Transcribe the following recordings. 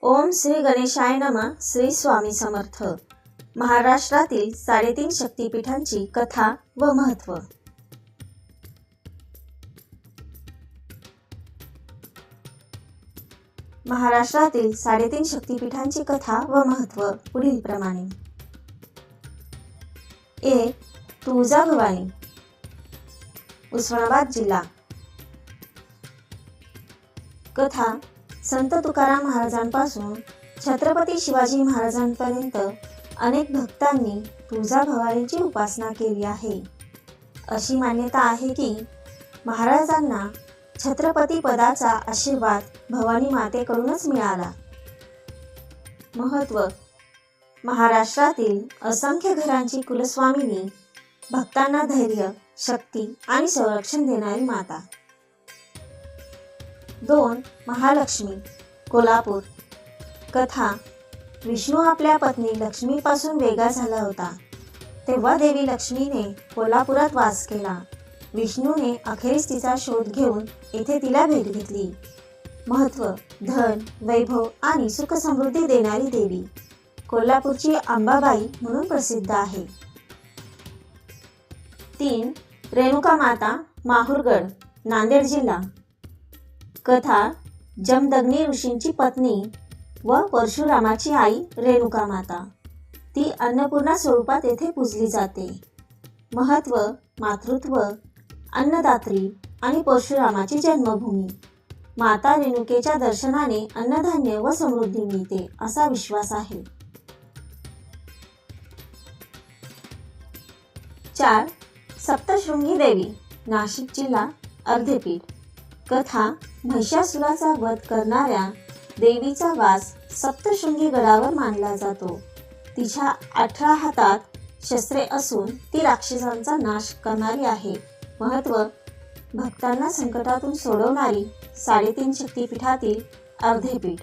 ओम श्री गणेशाय नमः श्री स्वामी समर्थ. महाराष्ट्रातील साडेतीन शक्तिपीठांची कथा व महत्त्व महाराष्ट्रातील साडेतीन शक्तिपीठांची कथा व महत्त्व पुढील प्रमाणे. एक तुळजाभवानी. उस्मानाबाद जिल्हा. कथा संत तुकाराम महाराजांपासून छत्रपती शिवाजी महाराजांपर्यंत अनेक भक्तांनी तुळजा भवानीची उपासना केली आहे. अशी मान्यता आहे की महाराजांना छत्रपती पदाचा आशीर्वाद भवानी मातेकडूनच मिळाला. महत्त्व. महाराष्ट्रातील असंख्य घरांची कुलस्वामिनी भक्तांना धैर्य शक्ती आणि संरक्षण देणारी माता. दोन महालक्ष्मी कोल्हापूर. कथा विष्णू आपल्या पत्नी लक्ष्मीपासून वेगळा झाला होता. तेव्हा देवी लक्ष्मीने कोल्हापुरात वास केला. विष्णूने अखेरीस तिचा शोध घेऊन येथे तिला भेट घेतली. महत्त्व धन वैभव आणि सुख समृद्धी देणारी देवी. कोल्हापूरची अंबाबाई म्हणून प्रसिद्ध आहे. तीन रेणुका माता माहूरगड नांदेड जिल्हा. कथा जमदग्नी ऋषींची पत्नी व परशुरामाची आई रेणुका माता. ती अन्नपूर्णा स्वरूपात येथे पूजली जाते. महत्त्व मातृत्व अन्नदात्री आणि परशुरामाची जन्मभूमी. माता रेणुकेच्या दर्शनाने अन्नधान्य व समृद्धी मिळते असा विश्वास आहे. चार सप्तशृंगी देवी नाशिक जिल्हा अर्धेपीठ. कथा महिषासुराचा वध करणाऱ्या देवीचा वास सप्तशृंगी गडावर मानला जातो. तिच्या अठरा हातात शस्त्रे असून ती राक्षसांचा नाश करणारी आहे. महत्त्व भक्तांना संकटातून सोडवणारी साडेतीन शक्तिपीठातील अर्धेपीठ.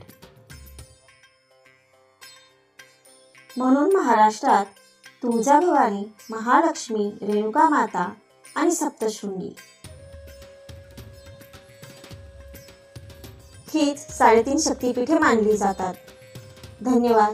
म्हणून महाराष्ट्रात तुळजाभवानी महालक्ष्मी रेणुका माता आणि सप्तशृंगी हीच साडेतीन शक्तिपीठे मानली जातात. धन्यवाद.